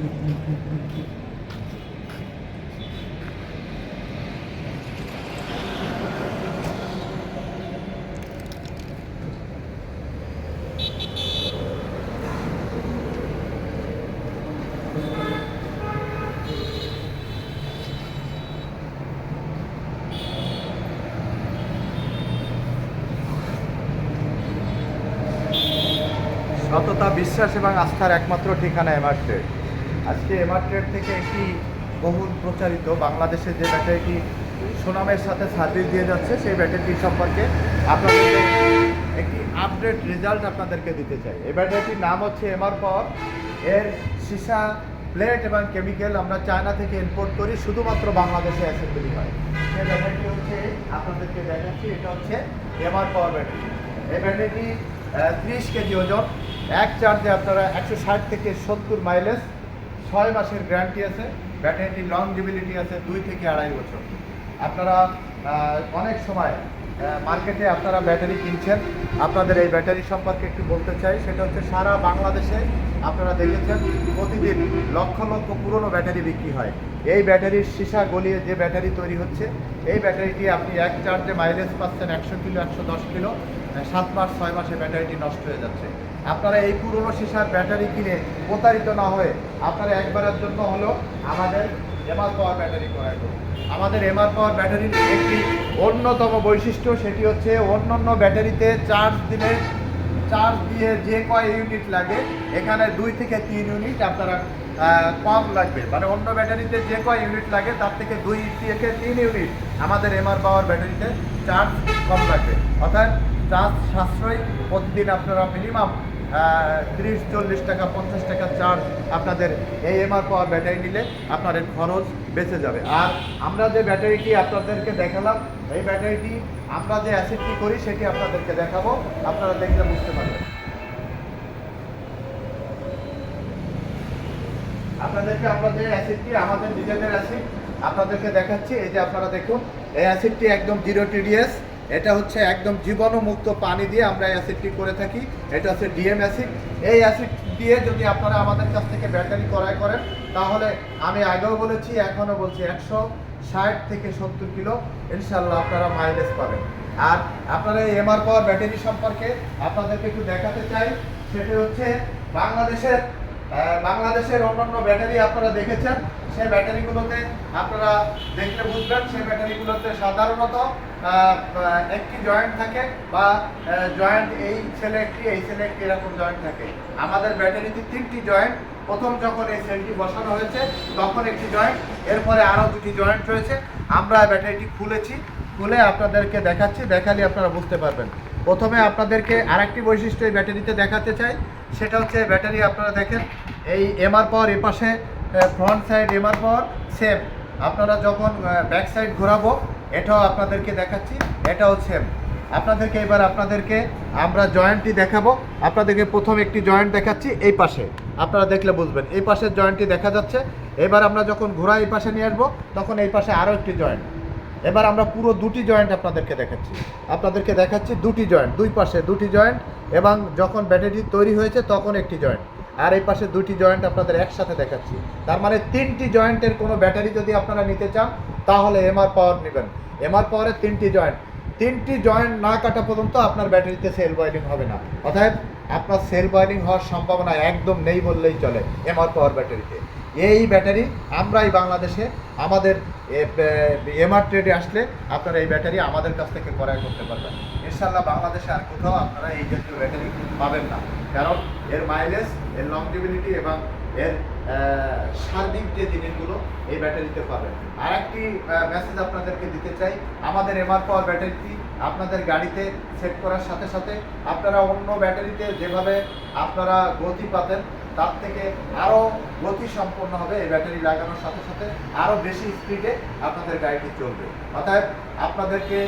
সততা বিশ্বাস এবং আস্থার একমাত্র ঠিকানা এমার্সের আজকে এমআর ট্রেড থেকে একটি বহুল প্রচারিত বাংলাদেশে যে ব্যাটারিটি সুনামের সাথে সার্ভিস দিয়ে যাচ্ছে, সেই ব্যাটারিটি সম্পর্কে আপনাদের একটি আপডেট রেজাল্ট আপনাদেরকে দিতে চাই। এই ব্যাটারিটির নাম হচ্ছে এমআর পাওয়ার এর সীসা প্লেট এবং কেমিক্যাল আমরা চায়না থেকে ইম্পোর্ট করি, শুধুমাত্র বাংলাদেশে অ্যাসেম্বলি হয়। সেই ব্যাটারিটি হচ্ছে, আপনাদেরকে দেখাচ্ছি, এটা হচ্ছে এমআর পাওয়ার ব্যাটারি এই ব্যাটারিটি ত্রিশ কেজি ওজন, এক চার্জে আপনারা একশো ষাট থেকে সত্তর মাইলেজ ছয় মাসের গ্যারান্টি আছে ব্যাটারিটির লংজিবিলিটি আছে দুই থেকে আড়াই বছর। আপনারা অনেক সময় মার্কেটে আপনারা ব্যাটারি কিনছেন। আপনাদের এই ব্যাটারি সম্পর্কে একটু বলতে চাই, সেটা হচ্ছে সারা বাংলাদেশে আপনারা দেখেছেন, প্রতিদিন লক্ষ লক্ষ পুরনো ব্যাটারি বিক্রি হয়। এই ব্যাটারির সীসা গলিয়ে যে ব্যাটারি তৈরি হচ্ছে, এই ব্যাটারিটি আপনি এক চার্জে মাইলেজ পাচ্ছেন একশো কিলো, একশো দশ কিলো সাত মাস, ছয় মাসে ব্যাটারিটি নষ্ট হয়ে যাচ্ছে। আপনারা এই পুরনো সীসার ব্যাটারি কিনে প্রতারিত না হয়ে আপনারা একবারের জন্য হলো আমাদের এমআর পাওয়ার ব্যাটারি ক্রয় করুন আমাদের এমআর পাওয়ার ব্যাটারির একটি অন্যতম বৈশিষ্ট্য সেটি হচ্ছে অন্যান্য ব্যাটারিতে চার্জ দিলে চার্জ দিয়ে যে কয় ইউনিট লাগে, এখানে দুই থেকে তিন ইউনিট আপনারা কম লাগবে। মানে অন্য ব্যাটারিতে যে কয় ইউনিট লাগে, তার থেকে দুই থেকে তিন ইউনিট আমাদের এমআর পাওয়ার ব্যাটারিতে চার্জ কম লাগবে। অর্থাৎ চার্জ সাশ্রয়, প্রতিদিন আপনারা মিনিমাম তিরিশ, চল্লিশ টাকা, পঞ্চাশ টাকা চার্জ আপনাদের এই এমআর পাওয়ার ব্যাটারি নিলে আপনাদের খরচ বেঁচে যাবে। আর আমরা যে ব্যাটারিটি আপনাদেরকে দেখালাম, এই ব্যাটারিটি আমরা যে অ্যাসিডটি করি, সেটি আপনাদেরকে দেখাবো। আপনারা দেখলে বুঝতে পারবেন। আপনাদেরকে যে অ্যাসিডটি আমাদের নিজেদের অ্যাসিড আপনাদেরকে দেখাচ্ছি। এই যে আপনারা দেখুন, এই অ্যাসিডটি একদম জিরো টিডিএস এটা হচ্ছে একদম জীবাণুমুক্ত পানি দিয়ে আমরা অ্যাসিডটি করে থাকি। এটা হচ্ছে ডিএম অ্যাসিড এই অ্যাসিড দিয়ে যদি আপনারা আমাদের কাছ থেকে ব্যাটারি ক্রয় করেন, তাহলে আমি আগেও বলেছি, এখনও বলছি, একশো ষাট থেকে সত্তর কিলো ইনশাল্লাহ আপনারা মাইলেজ পাবেন। আর আপনারা এই এমআর পাওয়ার ব্যাটারি সম্পর্কে আপনাদেরকে একটু দেখাতে চাই, সেটি হচ্ছে বাংলাদেশের বাংলাদেশের অন্যান্য ব্যাটারি আপনারা দেখেছেন। সেই ব্যাটারিগুলোতে আপনারা দেখলে বুঝবেন, সেই ব্যাটারিগুলোতে সাধারণত একটি জয়েন্ট থাকে বা জয়েন্ট এই ছেলে একটি, এই ছেলে একটি এরকম জয়েন্ট থাকে। আমাদের ব্যাটারিতে তিনটি জয়েন্ট প্রথম যখন এই সেলটি বসানো হয়েছে, তখন একটি জয়েন্ট এরপরে আরও দুটি জয়েন্ট রয়েছে। আমরা ব্যাটারিটি খুলেছি, খুলে আপনাদেরকে দেখাচ্ছি, দেখালে আপনারা বুঝতে পারবেন। প্রথমে আপনাদেরকে আরেকটি বৈশিষ্ট্য এই ব্যাটারিতে দেখাতে চাই, সেটা হচ্ছে ব্যাটারি আপনারা দেখেন, এই এমআর পাওয়ার এপাশে front side MR power same আপনারা যখন ব্যাক সাইড ঘোরাবো, এটাও আপনাদেরকে দেখাচ্ছি, এটাও সেম আপনাদেরকে এবার আপনাদেরকে আমরা জয়েন্টটি দেখাবো। আপনাদেরকে প্রথম একটি জয়েন্ট দেখাচ্ছি, এই পাশে। আপনারা দেখলে বুঝবেন, এই পাশের জয়েন্টটি দেখা যাচ্ছে। এবার আমরা যখন ঘোরা এই পাশে নিয়ে আসব, তখন এই পাশে আরও একটি জয়েন্ট এবার আমরা পুরো দুটি জয়েন্ট আপনাদেরকে দেখাচ্ছি। আপনাদেরকে দেখাচ্ছি দুটি জয়েন্ট দুই পাশে দুটি জয়েন্ট এবং যখন ব্যাটারি তৈরি হয়েছে, তখন একটি জয়েন্ট আর এই পাশে দুটি জয়েন্ট আপনাদের একসাথে দেখাচ্ছি। তার মানে তিনটি জয়েন্টের কোনো ব্যাটারি যদি আপনারা নিতে চান, তাহলে এমআর পাওয়ার নেবেন। এমআর পাওয়ারের তিনটি জয়েন্ট তিনটি জয়েন্ট না কাটা পর্যন্ত আপনার ব্যাটারিতে সেল বয়েলিং হবে না। অর্থাৎ আপনার সেল বয়েলিং হওয়ার সম্ভাবনা একদম নেই বললেই চলে এমআর পাওয়ার ব্যাটারিতে এই ব্যাটারি আমরাই বাংলাদেশে আমাদের এমআর ট্রেডে আসলে আপনারা এই ব্যাটারি আমাদের কাছ থেকে ক্রয় করতে পারবেন। ইনশাল্লাহ বাংলাদেশে আর কোথাও আপনারা এই জাতীয় ব্যাটারি পাবেন না। কারণ এর মাইলেজ এর লংজিবিলিটি এবং এর সার্বিক যে জিনিসগুলো এই ব্যাটারিতে পাবেন। আর একটি মেসেজ আপনাদেরকে দিতে চাই। আমাদের এমআর পাওয়ার ব্যাটারিটি আপনাদের গাড়িতে সেট করার সাথে সাথে আপনারা অন্য ব্যাটারিতে যেভাবে আপনারা গতি পাতেন তার থেকে আরও গতি সম্পন্ন হবে এই ব্যাটারি লাগানোর সাথে সাথে আরও বেশি স্পিডে আপনাদের গাড়িটি চলবে। অর্থাৎ আপনাদেরকে,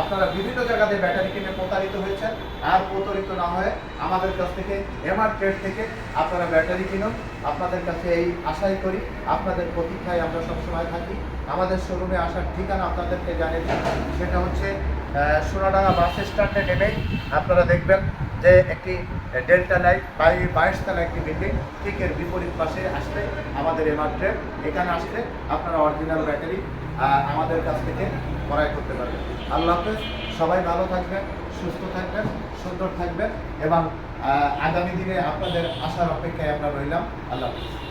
আপনারা বিভিন্ন জায়গাতে ব্যাটারি কিনে প্রতারিত হয়েছেন, আর প্রতারিত না হয়ে আমাদের কাছ থেকে এমআর ট্রেড থেকে আপনারা ব্যাটারি কিনুন। আপনাদের কাছে এই আশাই করি, আপনাদের প্রতীক্ষায় আমরা সবসময় থাকি। আমাদের শোরুমে আসার ঠিকানা আপনাদেরকে জানিয়ে। সেটা হচ্ছে সোনাডাঙ্গা বাস স্ট্যান্ডে নেমেই আপনারা দেখবেন। যে একটি ডেল্টা লাইট বাই বাইশ তলা একটি বিল্ডিং ঠিক এর বিপরীত পাশে আসলে আমাদের এমআর ট্রেন এখানে আসলে আপনারা অরিজিনাল ব্যাটারি আমাদের কাছ থেকে ক্রয় করতে পারবেন। আল্লাহ হাফেজ, সবাই ভালো থাকবেন, সুস্থ থাকবেন, সুন্দর থাকবেন এবং আগামী দিনে আপনাদের আসার অপেক্ষায় আমরা রইলাম। আল্লাহ হাফেজ।